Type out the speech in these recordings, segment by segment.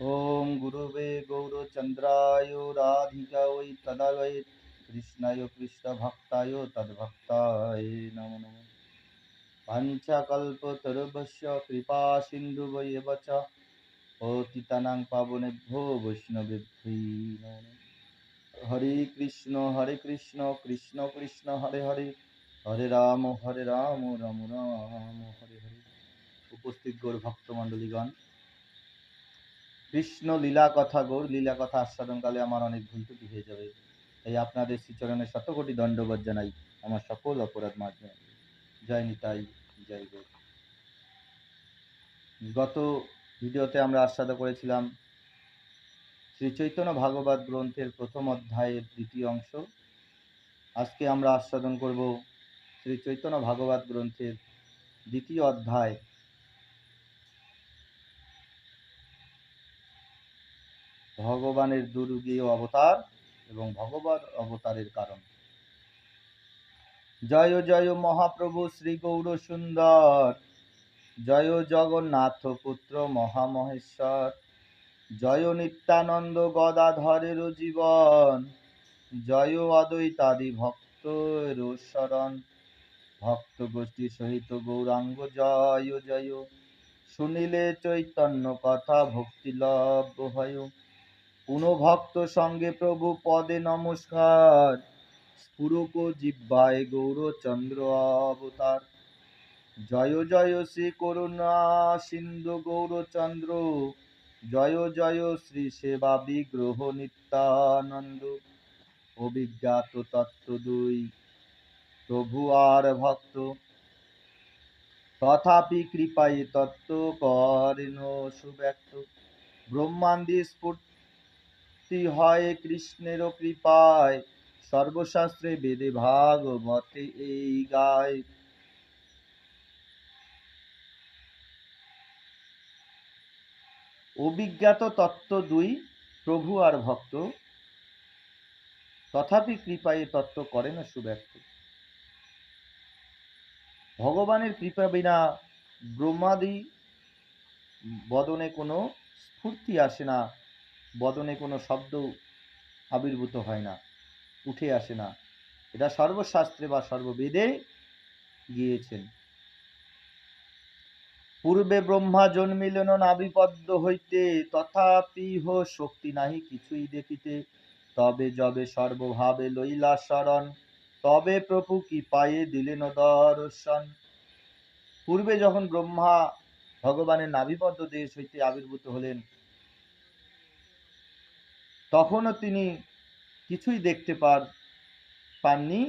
ॐ गुरुवे गौरचन्द्राय राधिकायै तदावै कृष्णाय कृष्णभक्ताय तद्भक्ताय नमो नमः पञ्चकल्पतरुभ्यश्च कृपा सिन्धुवैव च পতিতানাং পাবনেভ্যো বৈষ্ণবেভ্যৈ নমো নমঃ। হরে কৃষ্ণ হরে কৃষ্ণ কৃষ্ণ কৃষ্ণ হরে হরে হরে রাম হরে রাম রাম রাম হরে হরে উপস্থিত গৌর ভক্তমণ্ডলীগণ কৃষ্ণ লীলা কথা গৌর লীলা কথা আস্বাদনকালে আমার অনেক ভুল ত্রুটি হয়ে যাবে। তাই আপনাদের শ্রীচরণে শতকোটি দণ্ডবোধ জানাই আমার সকল অপরাধ মাঝে জয় নিতাই, জয় গৌর। গত ভিডিওতে আমরা আস্বাদ করেছিলাম শ্রী চৈতন্য ভাগবত গ্রন্থের প্রথম অধ্যায়ের দ্বিতীয় অংশ। আজকে আমরা আস্বাদন করব শ্রী চৈতন্য ভাগবত গ্রন্থের দ্বিতীয় অধ্যায়। ভগবানের দুর্গীয় অবতার এবং ভগবত অবতারের কারণ। জয় জয় মহাপ্রভু শ্রী গৌর সুন্দর জয় জগন্নাথ পুত্র মহামহেশ্বর। জয় নিত্যানন্দ গদাধরের জীবন। জয় অদ্বৈতাদি ভক্ত শরণ। ভক্ত গোষ্ঠী সহিত গৌরাঙ্গ জয় জয়। শুনিলে চৈতন্য কথা, ভক্তি লভ হয়। পুনঃ ভক্ত সঙ্গে প্রভু পদে নমস্কার। স্ফুরক জিব্বায় গৌরচন্দ্র অবতার। জয় জয় শ্রী করুণা সিন্ধু গৌরচন্দ্র। জয় জয় শ্রী সেবা বিগ্রহ নিত্যানন্দ। অভিজ্ঞাত তত্ত্ব দুই, প্রভু আর ভক্ত। তথাপি কৃপায় তত্ত্ব করেন সুব্যক্ত। ব্রহ্মান্ডি স্ফূর্তি হয় কৃষ্ণের কৃপায়। সর্বশাস্ত্রে বেদে ভাগবতে এই গায়। অভিজ্ঞাত তত্ত্ব দুই, প্রভু আর ভক্ত। তথাপি কৃপায় তত্ত্ব করে না সুব্যক্ত। ভগবানের কৃপা বিনা ব্রহ্মাদি বদনে কোনো স্ফূর্তি আসে না। বদনে কোনো শব্দ আবির্ভূত হয় না, উঠে আসে না। এটা সর্বশাস্ত্রে বা সর্ববেদে গিয়েছেন। পূর্বে ব্রহ্মা জন্মিলেন নাবিপদ্ম হইতে, তথাপি হো শক্তি নাহি কিছুই দেখিতে। তবে যবে সর্বভাবে লইলা শরণ, তবে প্রভু কি পায়ে দিলেন দর্শন। পূর্বে যখন ব্রহ্মা ভগবানের নাভিবদ্ধ দেশ হইতে আবির্ভূত হলেন তখনও তিনি কিছুই দেখতে পার পাননি।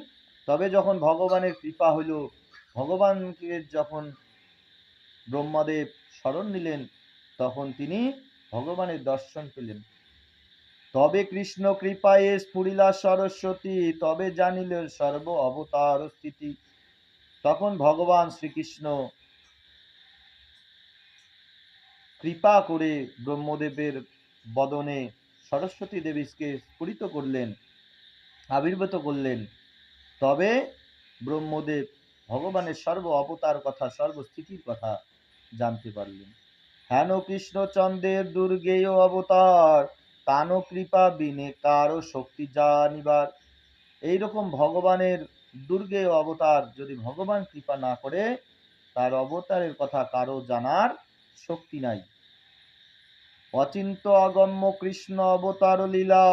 তবে যখন ভগবানের কৃপা হইল, ভগবানকে যখন ব্রহ্মদেব স্মরণ নিলেন, তখন তিনি ভগবানের দর্শন পেলেন। তবে কৃষ্ণ কৃপায় স্ফুরিলা সরস্বতী, তবে জানিল সর্ব অবতার স্থিতি। তখন ভগবান শ্রীকৃষ্ণ কৃপা করে ব্রহ্মদেবের বদনে সরস্বতী দেবীকে স্ফুরিত করলেন, আবির্ভূত করলেন। তবে ব্রহ্মদেব ভগবানের সর্ব অবতার কথা সর্বস্থিতির কথা জানতে পারলেন। হেন কৃষ্ণচন্দ্রের দুর্গেয় অবতার কানো কৃপা বিনে কারও শক্তি জানিবার। এইরকম ভগবানের দুর্গে অবতার যদি ভগবান কৃপা না করে, তার অবতারের কথা কারও জানার শক্তি নাই। অচিন্ত অগম্য কৃষ্ণ অবতার লীলা,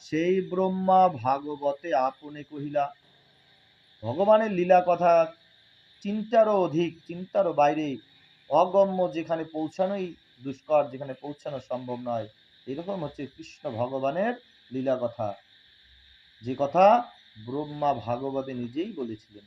সেই ব্রহ্মা ভাগবতে আপনে কহিলা, ভগবানের লীলা কথা চিন্তারও অধিক, চিন্তারও বাইরে, অগম্য যেখানে পৌঁছানোই দুষ্কর, যেখানে পৌঁছানো সম্ভব নয়। এরকম হচ্ছে কৃষ্ণ ভগবানের লীলা কথা। যে কথা ব্রহ্মা ভাগবতে নিজেই বলেছিলেন।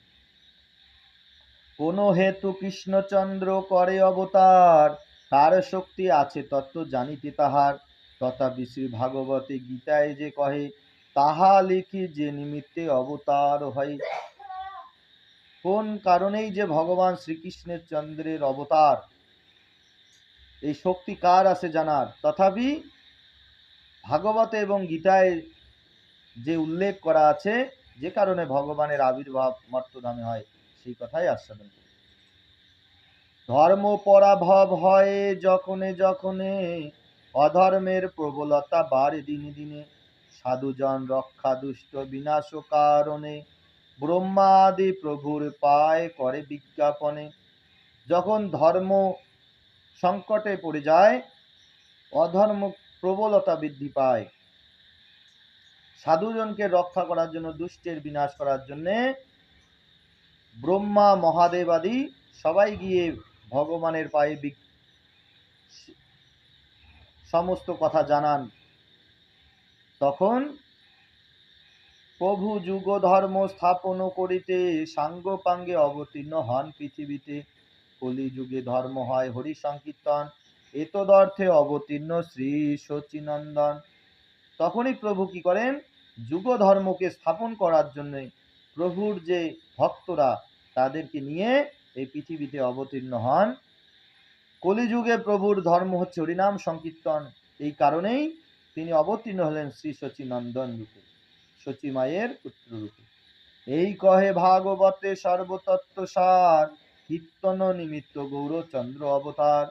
কোন হেতু কৃষ্ণচন্দ্র করে অবতার তার শক্তি আছে, তত্ত্ব জানিতে তাহার। তথাপি শ্রী ভাগবতে গীতায় যে কহে, তাহা লিখি যে নিমিত্তে অবতার হয় কোন কারণেই যে ভগবান শ্রীকৃষ্ণের চন্দ্রের অবতার? এই শক্তি কার আছে জানার? তথাপি ভাগবতে এবং গীতায় যে উল্লেখ করা আছে, যে কারণে ভগবানের আবির্ভাব মর্তধামে হয়, সেই কথাই আস্বাদন ধর্ম পরাভব হয় যখনে যখনে, অধর্মের প্রবলতা বাড়ে দিনে দিনে। সাধুজন রক্ষা দুষ্ট বিনাশ কারণে, ব্রহ্মাদি প্রভুর পায় করে বিজ্ঞাপনে। যখন ধর্ম সংকটে পড়ে যায়, অধর্ম প্রবলতা বৃদ্ধি পায়। সাধুজনকে রক্ষা করার জন্য, দুষ্টের বিনাশ করার জন্যে ব্রহ্মা, মহাদেব আদি সবাই গিয়ে ভগবানের পায়ে বিক- সমস্ত কথা জানান। তখন প্রভু যুগ ধর্ম স্থাপন করিতে সাঙ্গ পাঙ্গে অবতীর্ণ হন পৃথিবীতে। কলি যুগে ধর্ম হয় হরি সংকীর্তন এতদর্থে অবতীর্ণ শ্রী শচীনন্দন তখনই প্রভু কি করেন? যুগ ধর্মকে স্থাপন করার জন্য প্রভুর যে ভক্তরা, তাদেরকে নিয়ে এই পৃথিবীতে অবতীর্ণ হন। কলিযুগে প্রভুর ধর্ম হচ্ছে হরিনাম, সংকীর্তন। এই কারণেই তিনি অবতীর্ণ হলেন শ্রী শচীনন্দন রূপে শচী মায়ের পুত্র রূপে। এই কহে ভাগবতে সর্বতত্ত্ব সার কীর্তন নিমিত্ত গৌরচন্দ্র অবতার।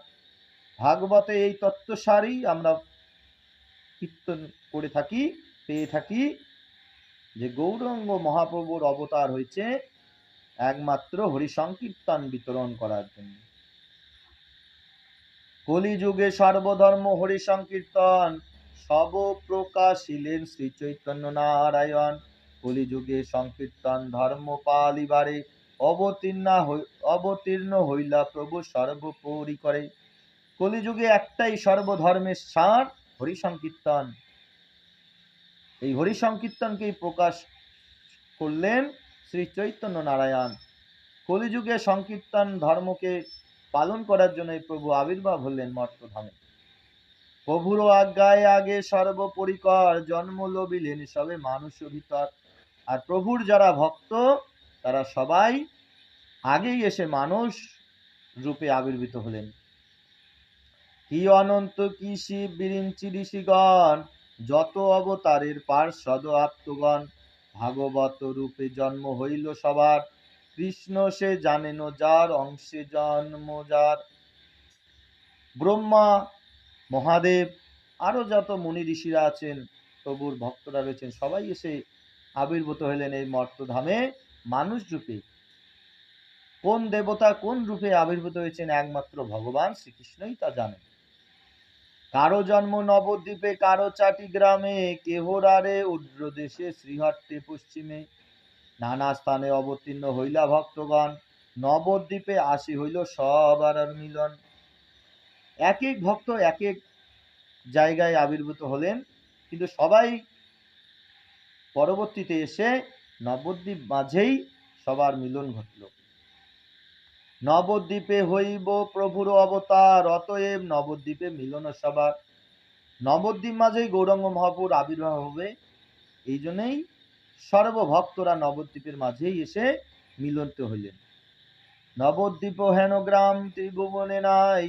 ভাগবতে এই তত্ত্বসারই আমরা কীর্তন করে থাকি, পেয়ে থাকি যে গৌরাঙ্গ মহাপ্রভুর অবতার হয়েছে একমাত্র হরি সংকীর্তন বিতরণ করার জন্য। কলিযুগে সর্বধর্ম হরি সংকীর্তন সব প্রকাশিলেন শ্রী চৈতন্য নারায়ণ কলিযুগে সংকীর্তন ধর্ম পালিবারে অবতীর্ণ অবতীর্ণ হইলা প্রভু সর্বোপরি করে। কলিযুগে একটাই সর্বধর্মের সার হরি সংকীর্তন এই হরি সংকীর্তনকেই প্রকাশ করলেন শ্রী চৈতন্য নারায়ণ কলিযুগে সংকীর্তন ধর্মকে পালন করার জন্য প্রভু আবির্ভাব হলেন মর্তধামে প্রভুর আজ্ঞায় আগে সর্বপরিকর জন্ম লবিলেন সবে মানুষ ভিতর আর প্রভুর যারা ভক্ত, তারা সবাই আগেই এসে মানুষ রূপে আবির্ভূত হলেন। কি অনন্ত, কি শিব, বিরিঞ্চি ঋষিগণ, যত অবতারের পার্শ্বদ আত্মগণ ভাগবত রূপে জন্ম হইল সবার। কৃষ্ণ সে জানেন যার অংশে জন্ম যার। ব্রহ্মা, মহাদেব আরও যত মুনি ঋষিরা আছেন প্রভুর ভক্তরা রয়েছেন, সবাই এসে আবির্ভূত হলেন এই মর্তধামে মানুষ রূপে। কোন দেবতা কোন রূপে আবির্ভূত হয়েছেন একমাত্র ভগবান শ্রীকৃষ্ণই তা জানেন। কারও জন্ম নবদ্বীপে, কারও চাটি গ্রামে কেহরারে উদ্র দেশে, শ্রীহট্টে পশ্চিমে। নানা স্থানে অবতীর্ণ হইলা ভক্তগণ, নবদ্বীপে আসি হইল সবার মিলন। এক এক ভক্ত এক এক জায়গায় আবির্ভূত হলেন, কিন্তু সবাই পরবর্তীতে এসে নবদ্বীপ মাঝেই সবার মিলন ঘটল। নবদ্বীপে হইব প্রভুর অবতার, অতএব নবদ্বীপে মিলন সবার নবদ্বীপ মাঝেই গৌরাঙ্গ মহাপুর আবির্ভাব হবে। এই জন্যই সর্বভক্তরা নবদ্বীপের মাঝেই এসে মিলন্ত হইলেন। নবদ্বীপ হেন গ্রাম ত্রিভুবনে নাই,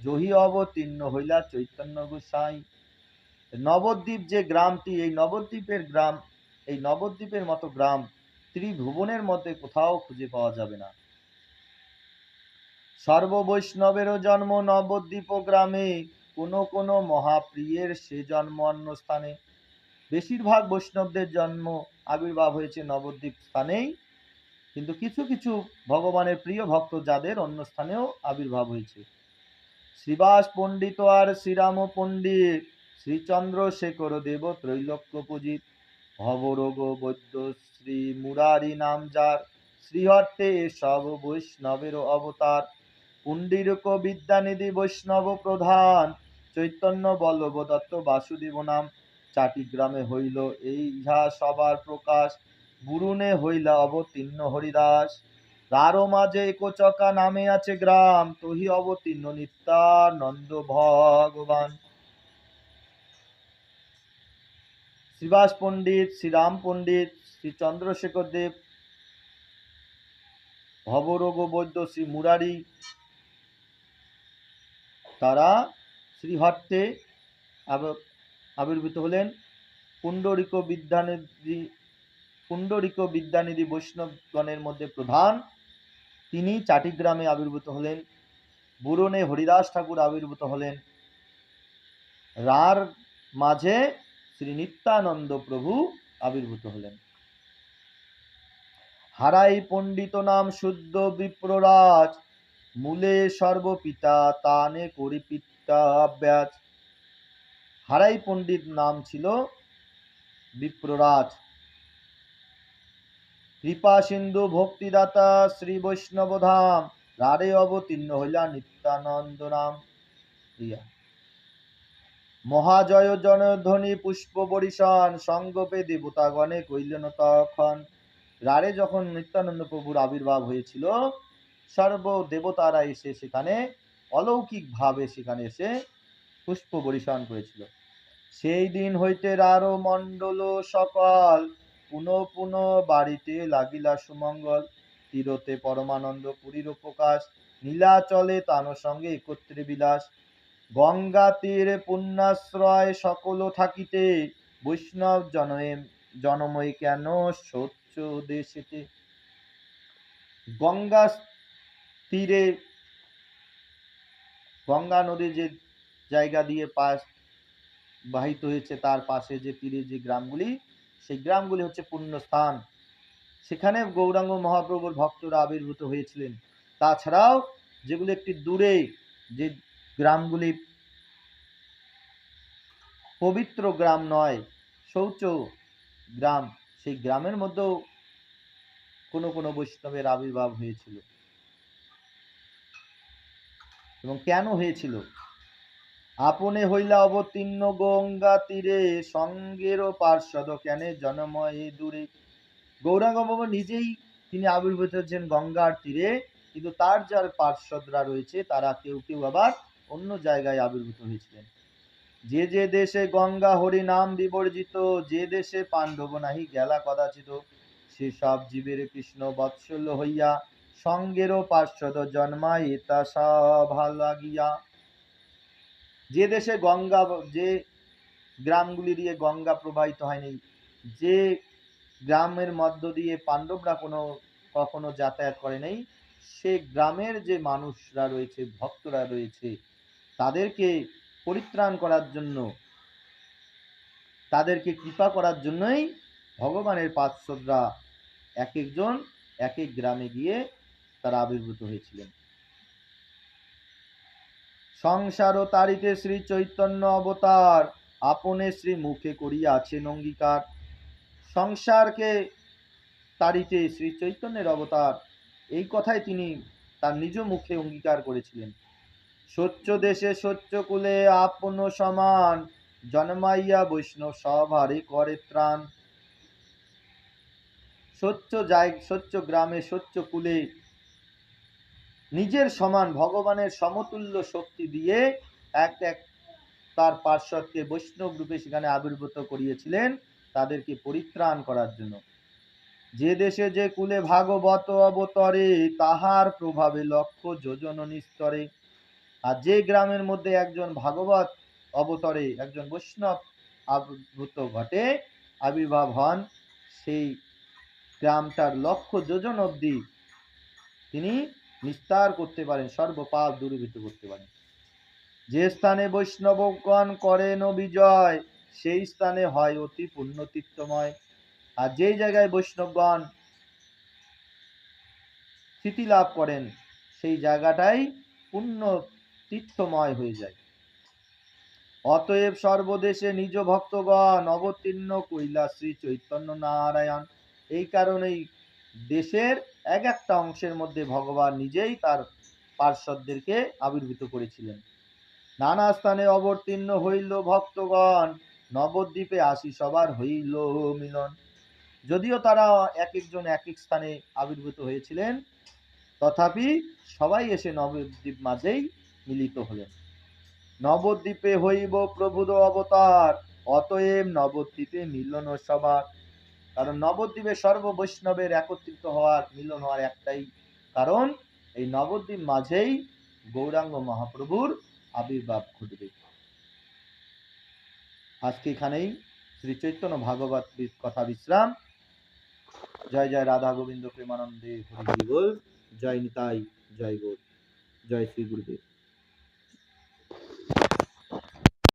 জহি অবতীর্ণ হইলা চৈতন্য গোসাই নবদ্বীপ যে গ্রামটি, এই নবদ্বীপের গ্রাম, এই নবদ্বীপের মতো গ্রাম ত্রিভুবনের মধ্যে কোথাও খুঁজে পাওয়া যাবে না। সর্ববৈষ্ণবেরও জন্ম নবদ্বীপ গ্রামে, কোনো কোনো মহাপ্রিয়ের সে জন্ম অন্য স্থানে। বেশিরভাগ বৈষ্ণবদের জন্ম আবির্ভাব হয়েছে নবদ্বীপ স্থানেই, কিন্তু কিছু কিছু ভগবানের প্রিয় ভক্ত যাদের অন্য স্থানেও আবির্ভাব হয়েছে। শ্রীবাস পণ্ডিত আর শ্রীরাম পণ্ডিত শ্রীচন্দ্রশেখর দেব ত্রৈলোক্য পূজিত, ভবরোগ বৈদ্য শ্রী মুরারি নাম যার শ্রীহট্টে সব বৈষ্ণবের অবতার। পুণ্ডিরক বিদ্যানিধি বৈষ্ণব প্রধান। চৈতন্য বল্লভ দত্ত বাসুদেব নাম। চাটিগ্রামে হইল এই ইহা সবার প্রকাশ। বুরুনে হইলা অবতীর্ণ হরিদাস। তারও মাঝে একচকা নামে আছে গ্রাম। তহি অবতীর্ণ নিত্যানন্দ ভগবান। শ্রীবাস পণ্ডিত, শ্রীরাম পণ্ডিত শ্রী চন্দ্রশেখর দেব, ভবরোগ বৈদ্য, শ্রী মুরারি তারা শ্রীহট্টে আব- আবির্ভূত হলেন। পুণ্ডরিক বিদ্যানিধি পুণ্ডরিক বিদ্যানিধি বৈষ্ণবগণের মধ্যে প্রধান। তিনি চাটিগ্রামে আবির্ভূত হলেন, বুরনে হরিদাস ঠাকুর আবির্ভূত হলেন। রার মাঝে শ্রী নিত্যানন্দ প্রভু আবির্ভূত হলেন। হারাই পণ্ডিত নাম শুদ্ধ বিপ্ররাজ মূলে সর্বপিতা, তানে করি পিত্তাব্যাজ হারাই পণ্ডিত নাম ছিল বিপ্ররাজ। কৃপা সিন্ধু ভক্তিদাতা শ্রী বৈষ্ণব ধাম রারে অবতীর্ণ হইলা নিত্যানন্দ নাম ইয়া মহাজয় জনধ্বনি পুষ্প বরিশন, সঙ্গপে দেবতাগণে কইলেন তখন, রারে যখন নিত্যানন্দ প্রভুর আবির্ভাব হয়েছিল সর্ব দেবতারা এসে সেখানে অলৌকিক ভাবে সেখানে এসে পুষ্প বরিশন করেছিল। সেই দিন হইতে রারো মণ্ডল সকল পুনঃ পুনঃ বাড়িতে লাগিলা সুমঙ্গল। তীরতে পরমানন্দ পুরীর প্রকাশ নীলাচলে তান সঙ্গে একত্রে বিলাস। গঙ্গা তীর পুণ্যাশ্রয় সকল থাকিতে, বৈষ্ণব জনমে জনময় কেন স্বচ্ছ দেশেতে? গঙ্গা তীরে গঙ্গা নদীর যে জায়গা দিয়ে পাশ বাহিত হয়েছে, তার পাশে যে তীরে যে গ্রামগুলি, সেই গ্রামগুলি হচ্ছে পুণ্যস্থান। সেখানে গৌরাঙ্গ মহাপ্রভুর ভক্তরা আবির্ভূত হয়েছিলেন। তাছাড়াও যেগুলি একটি দূরে, যে গ্রামগুলি পবিত্র গ্রাম নয়, শৌচ গ্রাম, সেই গ্রামের মধ্যেও কোনো কোনো বৈষ্ণবের আবির্ভাব হয়েছিল। এবং কেন হয়েছিল? আপনে হইলা অবতীর্ণ গঙ্গা তীরে সঙ্গেরও পার্শ্বদ কেনে জনময় দূরে। গৌরাঙ্গ বাবা নিজেই তিনি আবির্ভূত হচ্ছেন গঙ্গার তীরে, কিন্তু তার যার পার্শ্বদরা রয়েছে, তারা কেউ কেউ আবার অন্য জায়গায় আবির্ভূত হয়েছিলেন। যে যে দেশে গঙ্গা হরি নাম বিবর্জিত, যে দেশে পাণ্ডব নাহি গেলা কদাচিত সেসব জীবের কৃষ্ণ বৎসল্য হইয়া সঙ্গেরও পার্শ্বদ জন্মায় তা সভা লাগিয়া। যে দেশে গঙ্গা, যে গ্রামগুলি দিয়ে গঙ্গা প্রবাহিত হয়নি, যে গ্রামের মধ্য দিয়ে পাণ্ডবরা কোনো, কখনো যাতায়াত করে নাই, সে গ্রামের যে মানুষরা রয়েছে, ভক্তরা রয়েছে, তাদেরকে পরিত্রাণ করার জন্য, তাদেরকে কৃপা করার জন্যই ভগবানের পার্শ্বদরা এক একজন, এক এক গ্রামে গিয়ে তারা আবির্ভূত হয়েছিলেন। সংসার ও তারিতে শ্রী চৈতন্য অবতার আপনে শ্রী মুখে করিয়াছেন অঙ্গীকার। সংসারকে তারিতে শ্রী চৈতন্যের অবতার, এই কথাই তিনি তার নিজ মুখে অঙ্গীকার করেছিলেন। সচ্চ দেশে সচ্চ কুলে আপন সমান, জন্মাইয়া বৈষ্ণব সভারে করে ত্রাণ। সচ্চ জায় সচ্চ গ্রামে সচ্চ কুলে নিজের সমান ভগবানের সমতুল্য শক্তি দিয়ে এক এক তার পার্শ্বদকে বৈষ্ণব রূপে সেখানে আবির্ভূত করিয়েছিলেন তাদেরকে পরিত্রাণ করার জন্য। যে দেশে যে কুলে ভাগবত অবতরে তাহার প্রভাবে লক্ষ্য যোজন নিস্তরে। আর যে গ্রামের মধ্যে একজন ভাগবত অবতরে একজন বৈষ্ণব আবির্ভূত ঘটে, আবির্ভাব হন, সেই গ্রামটার লক্ষ্য যোজন অবধি তিনি নিস্তার করতে পারেন, সর্বপাপ দূরীভূত করতে পারেন। যে স্থানে বৈষ্ণবগণ করেন বিজয় সেই স্থানে হয় অতি পুণ্যতীর্থময়। আর যেই জায়গায় বৈষ্ণবগণ স্থিতি লাভ করেন, সেই জায়গাটাই পুণ্য তীর্থময় হয়ে যায়। অতএব সর্বদেশে নিজ ভক্তগণ অবতীর্ণ শ্রী চৈতন্য নারায়ণ। এই কারণেই দেশের এক একটা অংশের মধ্যে ভগবান নিজেই তার পার্শ্বদদেরকে আবির্ভূত করেছিলেন। নানা স্থানে অবতীর্ণ হইল ভক্তগণ, নবদ্বীপে আসি সবার হইল মিলন। যদিও তারা এক একজন এক এক স্থানে আবির্ভূত হয়েছিলেন, তথাপি সবাই এসে নবদ্বীপ মাঝেই মিলিত হলেন। নবদ্বীপে হইব প্রভুদ অবতার, অতএব নবদ্বীপে মিলন সবার কারণ নবদ্বীপে সর্ব বৈষ্ণবের একত্রিত হওয়ার মিলন হওয়ার একটাই কারণ, এই নবদ্বীপ মাঝেই গৌরাঙ্গ মহাপ্রভুর আবির্ভাব ঘটবে। আজকে এখানেই শ্রী চৈতন্য ভাগবত কথা বিশ্রাম। জয় জয় রাধা গোবিন্দ প্রেমানন্দে হরি জয় নিতাই, জয় গৌর জয় শ্রী গুরুদেব।